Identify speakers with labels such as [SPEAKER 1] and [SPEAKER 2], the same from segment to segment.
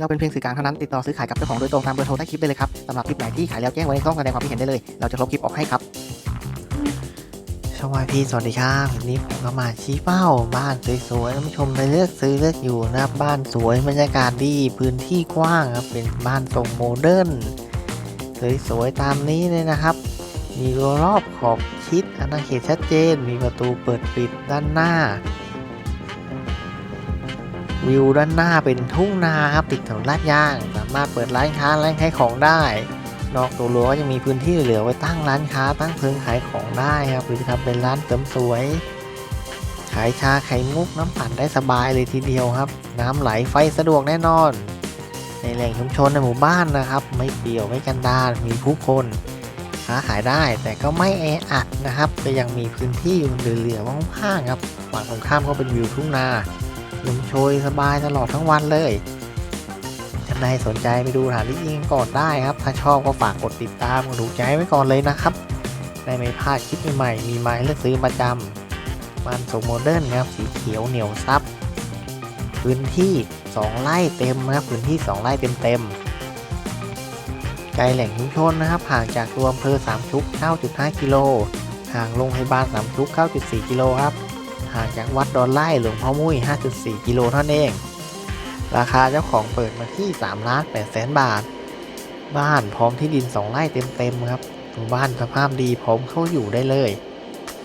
[SPEAKER 1] เราเป็นเพียงสื่อกลางเท่านั้นติดต่อซื้อขายกับเจ้าของโดยตรงตามเบอร์โทรใต้คลิปได้เลยครับสำหรับคลิปไหนที่ขายแล้วแจ้งไว้ในช่องแสดงความคิดเห็นได้เลย เราจะลบคลิปออกให้ครับสวัสดีสวัสดีครับวันนี้ผมก็มาชี้เป้าบ้านสวยๆท่านผู้ชมไปเลือกซื้อเลือกอยู่นะบบ้านสวยบรรยากาศดีพื้นที่กว้างครับเป็นบ้านทรงโมเดิร์นสวยๆตามนี้เลยนะครับ มีรั้วรอบขอบชิดอาณาเขตชัดเจน มีประตูเปิดปิดด้านหน้า วิวด้านหน้าเป็นทุ่งนาครับติดถนนลาดยาง สามารถเปิดร้านค้าร้านขายของได้ นอกตัวรั้วก็ยังมีพื้นที่เหลือไว้ตั้งร้านค้าตั้งเพิงขายของได้ครับ หรือจะทำเป็นร้านเสริมสวย ขายชาไข่มุกน้ำปั่นได้สบายเลยทีเดียวครับ น้ำไหลไฟสะดวกแน่นอน ในแหล่งชุมชนในหมู่บ้านนะครับ ไม่เปี่ยวไม่กันดารมีผู้คนค้าขายได้แต่ก็ไม่แออัดนะครับก็ยังมีพื้นที่เหลือๆว่างๆครับฝั่งตรงข้ามก็เป็นวิวทุ่งนา ลมโชยสบายตลอดทั้งวันเลยท่านใดสนใจไปดูสถานที่ยิงก่อนได้ครับ ถ้าชอบก็ฝากกดติดตามกดถูกใจไว้ก่อนเลยนะครับได้ไม่พลาดคลิปใหม่ๆมีไม้เลือกซื้อประจำบ้านทรงโมเดิร์นครับสีเขียวเหนียวซับพื้นที่ 2 ไร่เต็มนะครับพื้นที่ 2 ไร่เต็มๆไกลแหล่งชุมชนนะครับห่างจากตัวอำเภอสามชุก9.5 กิโลห่างโรงพยาบาลสามชุก9.4 กิโลครับ ห่างจากวัดดอนไล่หลวงพ่อมุ้ย 5.4 กิโลเท่านั้นเอง ราคาเจ้าของเปิดมาที่3ล้าน8แสนบาท บ้านพร้อมที่ดิน 2ไร่เต็มๆครับหมู่บ้านสภาพดีพร้อมเข้าอยู่ได้เลย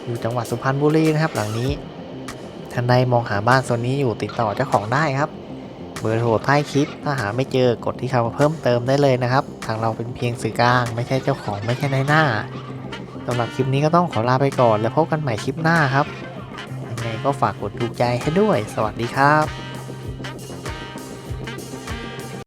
[SPEAKER 1] อยู่จังหวัดสุพรรณบุรีนะครับ หลังนี้ท่านใดมองหาบ้านโซนนี้อยู่ติดต่อเจ้าของได้ครับ เบอร์โทรใต้คลิป ถ้าหาไม่เจอกดที่คำว่าเพิ่มเติมได้เลยนะครับ ทางเราเป็นเพียงสื่อกลาง ไม่ใช่เจ้าของไม่ใช่นายหน้าสำหรับคลิปนี้ก็ต้องขอลาไปก่อน แล้วพบกันใหม่คลิปหน้าครับ ยังไงก็ฝากกดถูกใจให้ด้วย สวัสดีครับ